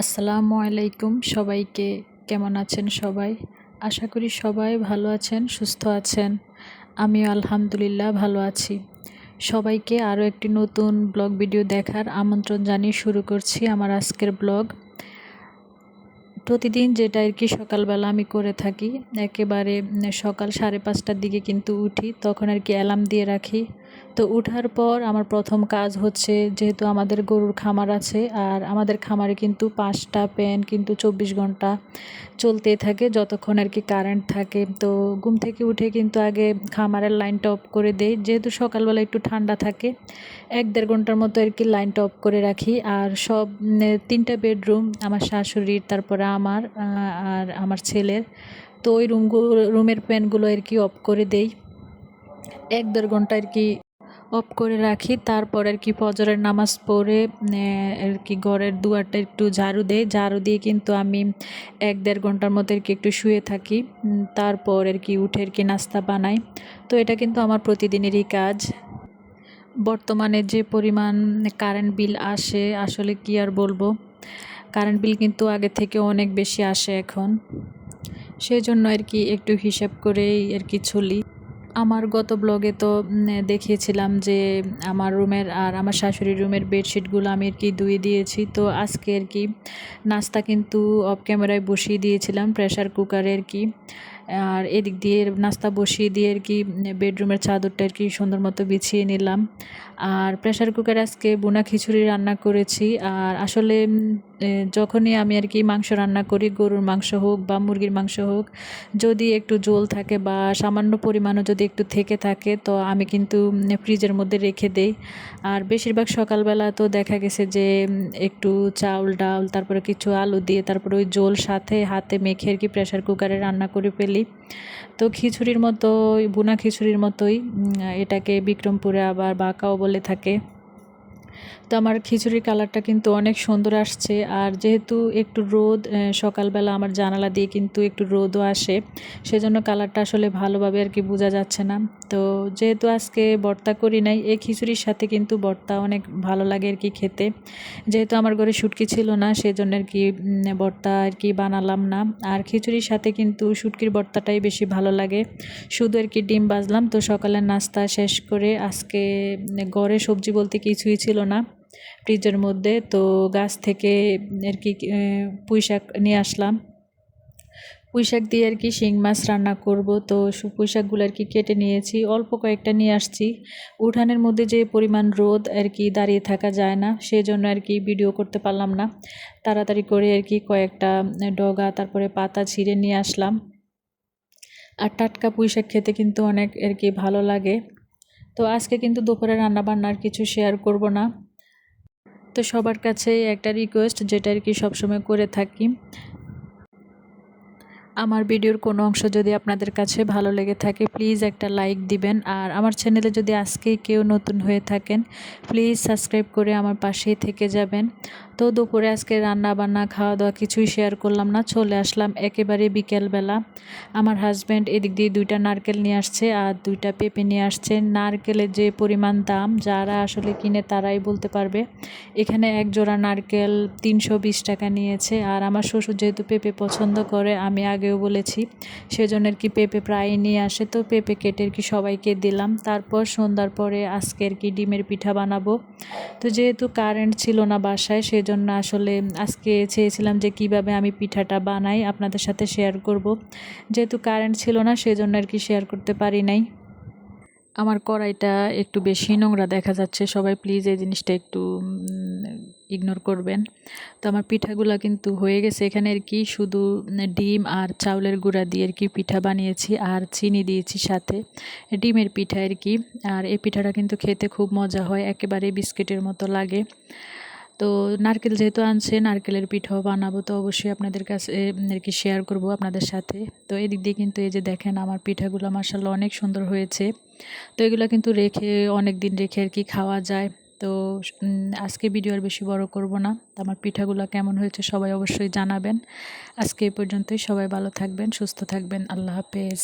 আসসালামু আলাইকুম সবাইকে। কেমন আছেন সবাই? আশা করি সবাই ভালো আছেন, সুস্থ আছেন। আমিও আলহামদুলিল্লাহ ভালো আছি। সবাইকে আরও একটি নতুন ব্লগ ভিডিও দেখার আমন্ত্রণ জানিয়ে শুরু করছি আমার আজকের ব্লগ। প্রতিদিন যেটা আর কি সকালবেলা আমি করে থাকি, একেবারে সকাল সাড়ে পাঁচটার দিকে কিন্তু উঠি, তখন আর কি অ্যালার্ম দিয়ে রাখি। তো উঠার পর আমার প্রথম কাজ হচ্ছে যেহেতু আমাদের গরুর খামার আছে, আর আমাদের খামারে কিন্তু পাঁচটা প্যান কিন্তু চব্বিশ ঘণ্টা চলতেই থাকে যতক্ষণ আর কি কারেন্ট থাকে। তো ঘুম থেকে উঠে কিন্তু আগে খামারের লাইনটা অফ করে দেই, যেহেতু সকালবেলা একটু ঠান্ডা থাকে, এক দেড় ঘণ্টার মতো আর কি লাইনটা অফ করে রাখি। আর সব তিনটা বেডরুম আমার শাশুড়ির, তারপরে আমার আর আমার ছেলের, তো ওই রুমগুলো, রুমের প্যানগুলো আর কি অফ করে দেই। এক দেড় ঘণ্টা আর কি অফ করে রাখি। তারপর আর কি ফজরের নামাজ পড়ে আর কি ঘরের দুয়ারটা একটু ঝাড়ু দেয় ঝাড়ু দিয়ে কিন্তু আমি এক দেড় ঘণ্টার মতো আর কি একটু শুয়ে থাকি। তারপর আর কি উঠে আর কি নাস্তা বানাই। তো এটা কিন্তু আমার প্রতিদিনেরই কাজ। বর্তমানে যে পরিমাণ কারেন্ট বিল আসে, আসলে কি আর বলব? কারেন্ট বিল কিন্তু আগে থেকে অনেক বেশি আসে এখন। সেই জন্য আর কি একটু হিসাব করেই আর কি চলি। আমার গত ব্লগে তো দেখিয়েছিলাম যে আমার রুমের আর আমার শাশুড়ির রুমের বেডশিটগুলো আমি আর কি ধুয়ে দিয়েছি। তো আজকে আর কি নাস্তা কিন্তু অফ ক্যামেরায় বসিয়ে দিয়েছিলাম প্রেশার কুকারে আর কি। আর এদিক দিয়ে নাস্তা বসিয়ে দিয়ে আর কি, বেডরুমের চাদরটা আর কি সুন্দর মতো বিছিয়ে নিলাম। আর প্রেশার কুকারে আজকে বোনা খিচুড়ি রান্না করেছি। আর আসলে যখনই আমি আর কি মাংস রান্না করি, গরুর মাংস হোক বা মুরগির মাংস হোক, যদি একটু জোল থাকে বা সামান্য পরিমাণও যদি একটু থেকে থাকে, তো আমি কিন্তু ফ্রিজের মধ্যে রেখে দেই। আর বেশিরভাগ সকালবেলা তো দেখা গেছে যে একটু চাউল, ডাল, তারপরে কিছু আলু দিয়ে তারপরে ওই জোল সাথে হাতে মেখে আর কি প্রেশার কুকারে রান্না করে ফেলি। তো খিচুড়ির মতো বুনা খিচুড়ির মতোই এটাকে বিক্রমপুরে আবার বাঁকাও বলে থাকে। তো আমার খিচুড়ির কালারটা কিন্তু অনেক সুন্দর আসছে, আর যেহেতু একটু রোদ সকালবেলা আমার জানালা দিয়ে কিন্তু একটু রোদও আসে, সেজন্য কালারটা আসলে ভালোভাবে আর কি বোঝা যাচ্ছে না। তো যেহেতু আজকে বর্তা করি নাই, এই খিচুড়ির সাথে কিন্তু বর্তা অনেক ভালো লাগে আর কি খেতে। যেহেতু আমার ঘরে শুটকি ছিল না, সেজন্য আর কি বর্তা আর কি বানালাম না। আর খিচুড়ির সাথে কিন্তু শুটকির বর্তাটাই বেশি ভালো লাগে। শুধু আর কি ডিম বাজলাম তো সকালের নাস্তা শেষ করে আজকে ঘরে সবজি বলতে কিছুই ছিল না ফ্রিজের মধ্যে, তো গাছ থেকে আর কি পুঁই শাক নিয়ে আসলাম। পুঁই শাক দিয়ে আর কি শিং মাছ রান্না করব। তো পুঁইশাকগুলো আর কি কেটে নিয়েছি, অল্প কয়েকটা নিয়ে আসছি। উঠানের মধ্যে যে পরিমাণ রোদ আর কি দাঁড়িয়ে থাকা যায় না, সেজন্য আর কি ভিডিও করতে পারলাম না। তাড়াতাড়ি করে আর কি কয়েকটা ডগা, তারপরে পাতা ছিঁড়ে নিয়ে আসলাম। আর টাটকা পুঁইশাক খেতে কিন্তু অনেক আর কি ভালো লাগে। তো আজকে কিন্তু দুপুরে রান্নাবান্নার কিছু শেয়ার করব না। তো সবার কাছে একটা রিকোয়েস্ট যেটা আর কি সবসময় করে থাকি। আমার ভিডিওর কোনো অংশ যদি আপনাদের কাছে ভালো লেগে থাকে প্লিজ একটা লাইক দিবেন। আর আমার চ্যানেলে যদি আজকেই কেউ নতুন হয়ে থাকেন প্লিজ সাবস্ক্রাইব করে আমার পাশেই থেকে যাবেন। তো দুপুরে আজকে রান্না বান্না খাওয়া দাওয়া কিছুই শেয়ার করলাম না, চলে আসলাম একেবারে বিকেলবেলা। আমার হাজব্যান্ড এদিক দিয়ে দুইটা নারকেল নিয়ে আসছে আর দুইটা পেঁপে নিয়ে আসছে। নারকেলের যে পরিমাণ দাম, যারা আসলে কিনে তারাই বলতে পারবে। এখানে এক জোড়া নারকেল তিনশো বিশ টাকা নিয়েছে আর আমার শ্বশুর যেহেতু পেঁপে পছন্দ করে, আমি আগেও বলেছি, সেজন্য আর কি পেঁপে প্রায় নিয়ে আসে। তো পেঁপে কেটে কি সবাইকে দিলাম। তারপর সন্ধ্যার পরে আজকে আর কি ডিমের পিঠা বানাবো। তো যেহেতু কারেন্ট ছিল না বাসায়, সেজন্য জন্য আসলে আজকে চেয়েছিলাম যে কীভাবে আমি পিঠাটা বানাই আপনাদের সাথে শেয়ার করব। যেহেতু কারেন্ট ছিল না, সেজন্য আর কি শেয়ার করতে পারি নাই। আমার কড়াইটা একটু বেশি নোংরা দেখা যাচ্ছে, সবাই প্লিজ এই জিনিসটা একটু ইগনোর করবেন। তো আমার পিঠাগুলো কিন্তু হয়ে গেছে। এখানে আর কি শুধু ডিম আর চাউলের গুঁড়া দিয়ে আর কি পিঠা বানিয়েছি আর চিনি দিয়েছি সাথে। ডিমের পিঠা আর কি। আর এই পিঠাটা কিন্তু খেতে খুব মজা হয়, একেবারে বিস্কিটের মতো লাগে। তো নারকেল যেহেতু আনছে, নারকেলের পিঠাও বানাবো তো অবশ্যই আপনাদের কাছে আর কি শেয়ার করব আপনাদের সাথে। তো এদিক দিয়ে কিন্তু এই যে দেখেন আমার পিঠাগুলো মার্শাল্লাহ অনেক সুন্দর হয়েছে। তো এগুলো কিন্তু রেখে অনেক দিন রেখে আর কি খাওয়া যায়। তো আজকে ভিডিও আর বেশি বড় করব না। তো আমার পিঠাগুলো কেমন হয়েছে সবাই অবশ্যই জানাবেন। আজকে এই পর্যন্তই সবাই ভালো থাকবেন, সুস্থ থাকবেন। আল্লাহ হাফেজ।